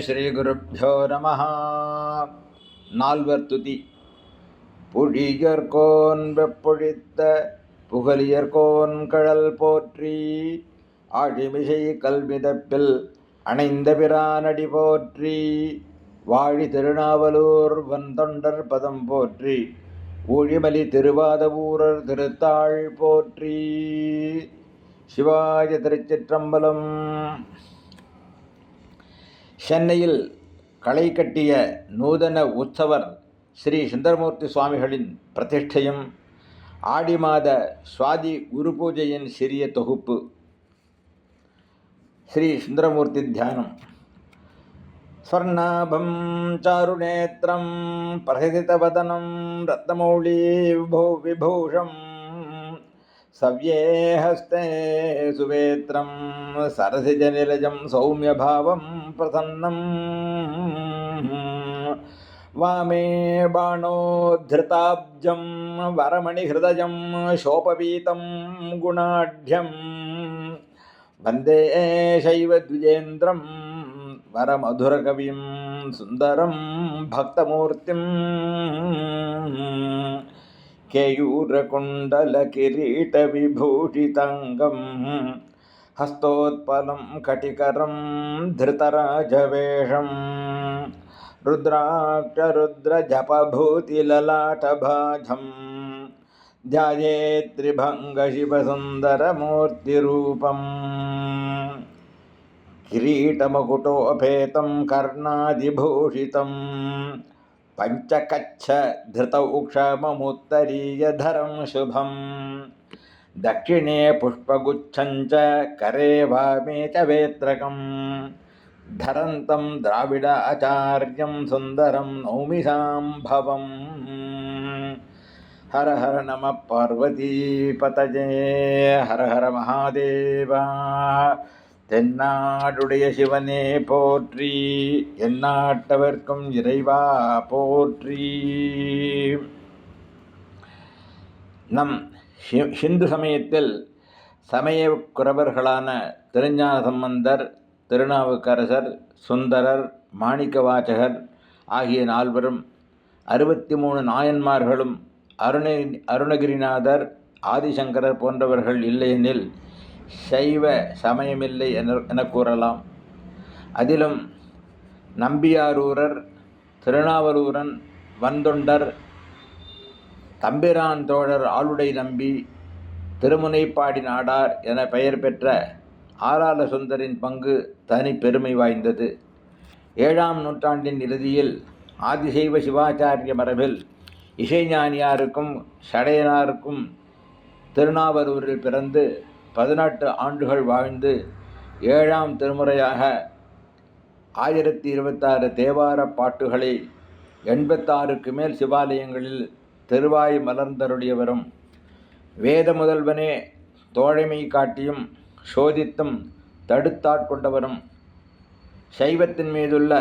ஸ்ரீகுருப்போ நம. நால்வர் துதி. புழியர்கோன் வெப்பொழித்த புகழியர்கோன் கழல் போற்றி. ஆழிமிசை கல்விதப்பில் அணைந்த பிரானடி போற்றி. வாழி திருநாவலூர் வந்தொண்டர் பதம் போற்றி. ஊழிமலி திருவாதவூரர் திருத்தாள் போற்றி. சிவாய திருச்சிற்றம்பலம். சென்னையில் களை கட்டிய நூதன உற்சவர் ஸ்ரீ சுந்தரமூர்த்தி சுவாமிகளின் பிரதிஷ்டையும் ஆடி மாத சுவாதி குரு பூஜையின் சிறிய தொகுப்பு ஸ்ரீ சுந்தரமூர்த்தி தியானம். ஸ்வர்ணாபம் சாருநேத்திரம் பிரசிதிதவதனம் ரத்னமௌளி விபோ விபூஷம் सव्ये हस्ते सुवेत्रं सरसिजनिलजं सौम्यभावं प्रसन्नम्। वामे बाणोद्धृताब्जं वरमणिहृदयं शोपवीतं गुणाढ्यं। वंदे शैवद्विजेन्द्रं वरमधुरकविं सुन्दरं भक्तमूर्तिम्। केयूरकुण्डलकिरीटविभूषिताङ्गं हस्तोत्पलं कटिकरं धृतराजवेषं रुद्राक्षरुद्रजपभूतिललाटभाजं ध्यायेत्रिभङ्गशिवसुन्दरमूर्तिरूपम्। किरीटमकुटोपेतं कर्णादिभूषितम् पञ्चकच्छधृतौक्षममुत्तरीयधरं शुभं दक्षिणे पुष्पगुच्छञ्च करे वामे च वेत्रकं धरन्तं द्राविडाचार्यं सुन्दरं नौमि साम्भवम् हर हर नमः पार्वतीपतये हर हर महादेवा। தென்னாடுடைய சிவனே போற்றி எந்நாட்டவர்க்கும் இறைவா போற்றி. நம் ஹி- ஹிந்து சமயத்தில் சமய குறவர்களான திருஞான சம்பந்தர் திருநாவுக்கரசர் சுந்தரர் மாணிக்க வாச்சகர் ஆகிய நால்வரும் அறுபத்தி மூணு நாயன்மார்களும் அருண அருணகிரிநாதர் ஆதிசங்கரர் போன்றவர்கள் இல்லையெனில் சைவ சமயமில்லை என என கூறலாம். அதிலும் நம்பியாரூரர் திருநாவலூரன் வந்தொண்டர் தம்பிரான் தோழர் ஆளுடை நம்பி திருமுனைப்பாடி நாடார் என பெயர் பெற்ற ஆறால சுந்தரின் பங்கு தனி பெருமை வாய்ந்தது. ஏழாம் நூற்றாண்டின் இறுதியில் ஆதிசைவ சிவாச்சாரிய மரபில் இசைஞானியாருக்கும் சடையனாருக்கும் திருநாவலூரில் பிறந்து பதினெட்டு ஆண்டுகள் வாழ்ந்து ஏழாம் திருமுறையாக ஆயிரத்தி இருபத்தாறு தேவார பாட்டுகளை எண்பத்தாறுக்கு மேல் சிவாலயங்களில் திருவாய் மலர்ந்தருளியவரும் வேத முதல்வனே தோழமை காட்டியும் சோதித்தும் தடுத்தாட்கொண்டவரும் சைவத்தின் மீதுள்ள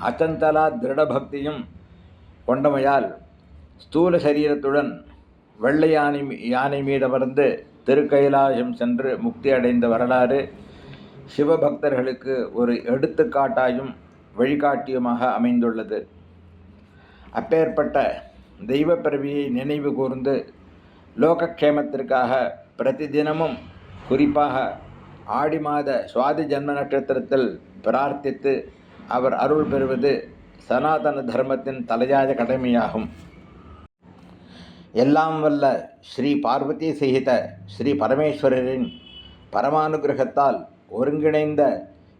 அச்சந்தலா திருடபக்தியும் கொண்டமையால் ஸ்தூல சரீரத்துடன் வெள்ளை யானை யானை மீதமர்ந்து திருக்கைலாயம் சென்று முக்தி அடைந்த வரலாறு சிவபக்தர்களுக்கு ஒரு எடுத்துக்காட்டாயும் வழிகாட்டியுமாக அமைந்துள்ளது. அப்பேற்பட்ட தெய்வப் பிறவியை நினைவு கூர்ந்து லோகக்ஷேமத்திற்காக பிரதிதினமும் குறிப்பாக ஆடி மாத சுவாதி ஜன்ம நட்சத்திரத்தில் பிரார்த்தித்து அவர் அருள் பெறுவது சனாதன தர்மத்தின் தலையாய கடமையாகும். எல்லாம் வல்ல ஸ்ரீ பார்வதி சகித ஸ்ரீ பரமேஸ்வரரின் பரமானுகிரகத்தால் ஒருங்கிணைந்த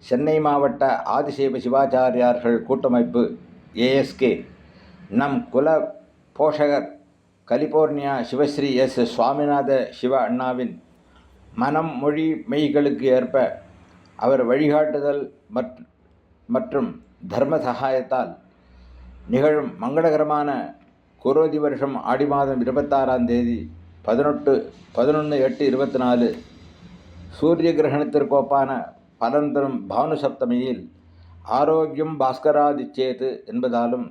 சென்னை மாவட்ட ஆதிசைவ சிவாச்சாரியார்கள் கூட்டமைப்பு ஏஎஸ்கே நம் குல போஷகர் கலிபோர்னியா சிவஸ்ரீ எஸ். சுவாமிநாத சிவ அண்ணாவின் மனம் மொழி மெய்களுக்கு ஏற்ப அவர் வழிகாட்டுதல் மற்றும் தர்ம சகாயத்தால் நிகழும் மங்களகரமான குரோதி வருஷம் ஆடி மாதம் இருபத்தாறாம் தேதி பதினெட்டு பதினொன்று எட்டு இருபத்தி நாலு சூரிய கிரகணத்திற்கொப்பான பலன் தரும் பானு சப்தமியில் ஆரோக்கியம் பாஸ்கராதிச்சேது என்பதாலும்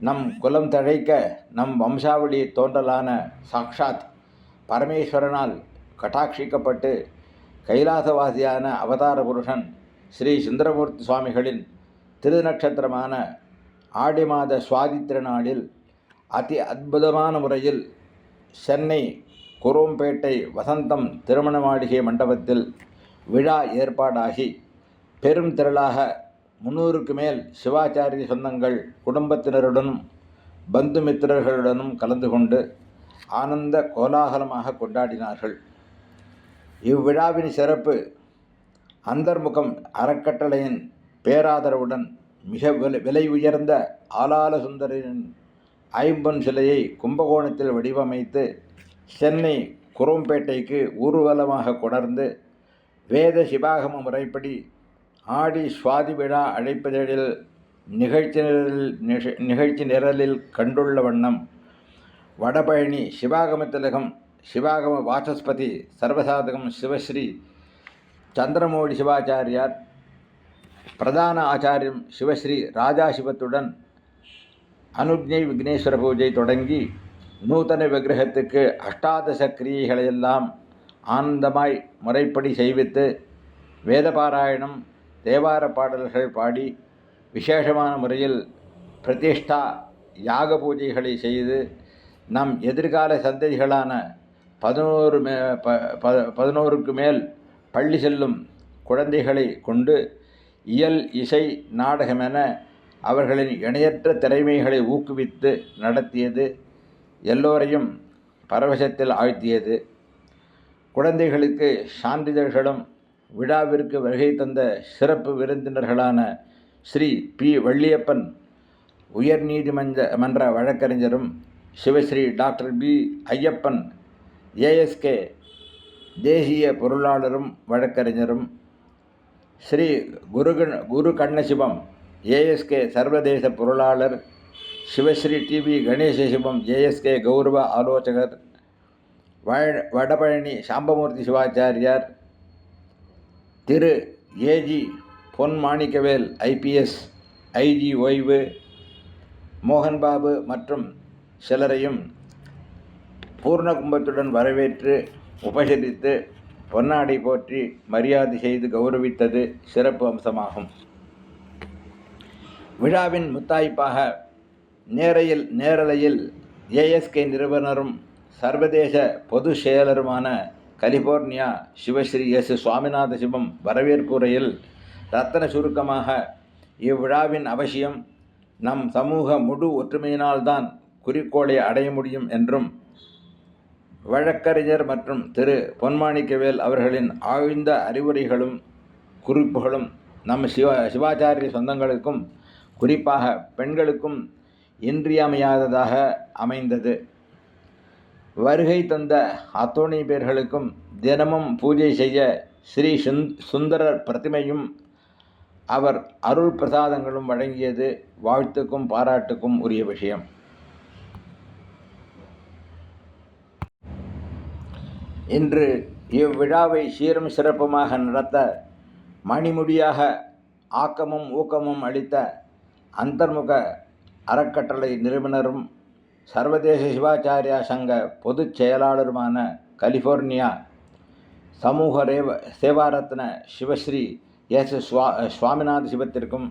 நம் குலம் தழைக்க நம் வம்சாவளி தோன்றலான சாக்ஷாத் பரமேஸ்வரனால் கட்டாட்சிக்கப்பட்டு கைலாசவாசியான அவதார புருஷன் ஸ்ரீ சுந்தரமூர்த்தி சுவாமிகளின் திருநட்சத்திரமான ஆடி மாத சுவாதி திருநாளில் அதி அற்புதமான முறையில் சென்னை குரோம்பேட்டை வசந்தம் திருமண மாளிகை மண்டபத்தில் விழா ஏற்பாடாகி பெரும் திரளாக முன்னூறுக்கு மேல் சிவாச்சாரிய சொந்தங்கள் குடும்பத்தினருடனும் பந்துமித்திரர்களுடனும் கலந்து கொண்டு ஆனந்த கோலாகலமாக கொண்டாடினார்கள். இவ்விழாவின் சிறப்பு அந்தர்முகம் அறக்கட்டளையின் பேராதரவுடன் மிக விலை விலை உயர்ந்த ஆலால சுந்தரின் ஐம்பன் சிலையை கும்பகோணத்தில் வடிவமைத்து சென்னை குரோம்பேட்டைக்கு ஊர்வலமாக கொணர்ந்து வேத சிவாகம முறைப்படி ஆடி சுவாதி விழா அழைப்பதில் நிகழ்ச்சி நிரலில் நிகழ்ச்சி நிரலில் கண்டுள்ள வண்ணம் வடபழனி சிவாகம திலகம் சிவாகம வாசஸ்பதி சர்வசாதகம் சிவஸ்ரீ சந்திரமௌழி சிவாச்சாரியார் பிரதான ஆச்சாரியம் சிவஸ்ரீ ராஜாசிவத்துடன் அனுஜை விக்னேஸ்வர பூஜை தொடங்கி நூதன விக்கிரகத்துக்கு அஷ்டாதச கிரியைகளையெல்லாம் ஆனந்தமாய் முறைப்படி செய்வித்து வேதபாராயணம் தேவார பாடல்கள் பாடி விசேஷமான முறையில் பிரதிஷ்டா யாக பூஜைகளை செய்து நம் எதிர்கால சந்ததிகளான பதினோரு மே ப ப- பதினோருக்கு மேல் பள்ளி செல்லும் குழந்தைகளை கொண்டு இயல் இசை நாடகமென அவர்களின் இணையற்ற திறமைகளை ஊக்குவித்து நடத்தியது எல்லோரையும் பரவசத்தில் ஆழ்த்தியது. குழந்தைகளுக்கு சான்றிதழ்களும் விழாவிற்கு வருகை தந்த சிறப்பு விருந்தினர்களான ஸ்ரீ பி. வள்ளியப்பன் உயர்நீதிமன்ற மன்ற வழக்கறிஞரும் Sivasri doctor P. Ayyappan ASK தேசிய பொருளாளரும் வழக்கறிஞரும் ஸ்ரீ குருகண் குரு கண்ணசிவம் ஏஎஸ்கே சர்வதேச பொருளாளர் சிவஸ்ரீ டிவி கணேசசிவம் ஜேஎஸ்கே கௌரவ ஆலோசகர் Vadapalani Sambamurthy Sivachariyar Thiru AG Pon Manickavel IPS IG ஓய்வு மோகன்பாபு மற்றும் சிலரையும் பூர்ண கும்பத்துடன் வரவேற்று உபசரித்து பொன்னாடை போற்றி மரியாதை செய்து கௌரவித்தது சிறப்பு அம்சமாகும். விழாவின் முத்தாய்ப்பாக நேரையில் நேரலையில் ஏஎஸ்கே நிறுவனரும் சர்வதேச பொது செயலருமான கலிபோர்னியா சிவஸ்ரீ எஸ். சுவாமிநாத சிவம் வரவேற்புரையில் ரத்தன சுருக்கமாக இவ்விழாவின் அவசியம் நம் சமூக முழு ஒற்றுமையினால்தான் குறிக்கோளை அடைய முடியும் என்றும் வழக்கறிஞர் மற்றும் திரு. பொன்மாணிக்கவேல் அவர்களின் ஆழ்ந்த அறிவுரைகளும் குறிப்புகளும் நம் சிவ சிவாச்சாரிய சொந்தங்களுக்கும் குறிப்பாக பெண்களுக்கும் இன்றியமையாததாக அமைந்தது. வருகை தந்த அத்தோணி பேர்களுக்கும் தினமும் பூஜை செய்ய ஸ்ரீ சுந் சுந்தரர் பிரதிமையும் அவர் அருள் பிரசாதங்களும் வழங்கியது வாழ்த்துக்கும் பாராட்டுக்கும் உரிய விஷயம். இன்று இவ்விழாவை சீரும் சிறப்புமாக நடத்த மணிமுடியாக ஆக்கமும் ஊக்கமும் அளித்த அந்தர்முக அறக்கட்டளை நிறுவனரும் சர்வதேச சிவாச்சாரியா சங்க பொதுச் செயலாளருமான கலிஃபோர்னியா சமூக ரேவ சேவாரத்ன சிவஸ்ரீ எஸ். சுவா சுவாமிநாத சிவத்திற்கும்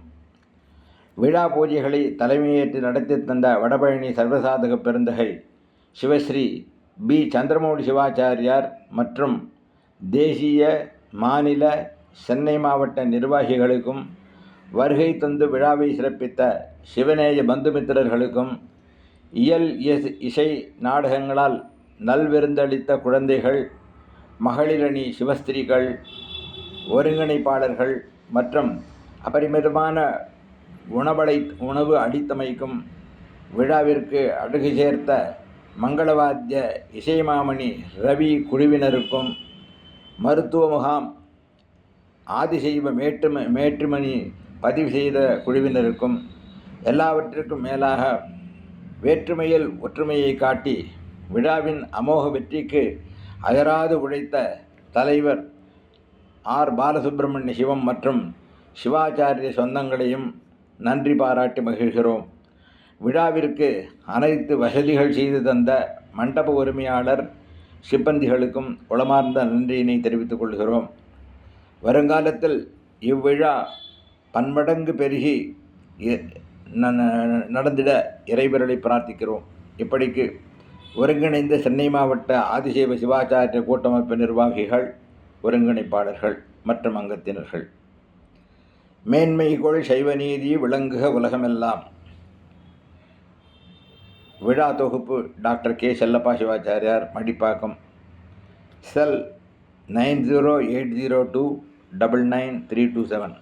விழா பூஜைகளை தலைமையேற்று நடத்தி தந்த வடபழனி சர்வசாதக பெருந்தகை சிவஸ்ரீ பி. சந்திரமௌழி சிவாச்சாரியார் மற்றும் தேசிய மாநில சென்னை மாவட்ட நிர்வாகிகளுக்கும் வருகை தந்து விழாவை சிறப்பித்த சிவநேய பந்துமித்திரர்களுக்கும் இயல் இஸ் இசை நாடகங்களால் நல்விருந்தளித்த குழந்தைகள் மகளிரணி சிவஸ்திரிகள் ஒருங்கிணைப்பாளர்கள் மற்றும் அபரிமிதமான உணவளை உணவு அளித்தமைக்கும் விழாவிற்கு அழகு சேர்த்த மங்களவாத்திய இசைமாமணி ரவி குழுவினருக்கும் மருத்துவ முகாம் ஆதிசைவ மேட்டும மேற்றுமணி பதிவு செய்த குழுவினருக்கும் எல்லாவற்றிற்கும் மேலாக வேற்றுமையில் ஒற்றுமையை காட்டி விழாவின் அமோக வெற்றிக்கு அயராது உழைத்த தலைவர் ஆர். பாலசுப்பிரமணிய சிவம் மற்றும் சிவாச்சாரிய சொந்தங்களையும் நன்றி பாராட்டி மகிழ்கிறோம். விழாவிற்கு அனைத்து வசதிகள் செய்து தந்த மண்டப உரிமையாளர் சிப்பந்திகளுக்கும் உளமார்ந்த நன்றியினை தெரிவித்துக் கொள்கிறோம். வருங்காலத்தில் இவ்விழா பன்மடங்கு பெருகி ந- ந- நடந்திட இறைவர்களை பிரார்த்திக்கிறோம். இப்படிக்கு ஒருங்கிணைந்த சென்னை மாவட்ட ஆதிசைவ சிவாச்சாரிய கூட்டமைப்பு நிர்வாகிகள் ஒருங்கிணைப்பாளர்கள் மற்றும் அங்கத்தினர்கள். மேன்மைகொள் சைவ நீதி விளங்குக உலகமெல்லாம். விழா தொகுப்பு doctor K. Chellappa Sivachariyar Madipakkam. Cell nine zero eight zero two double nine three two seven.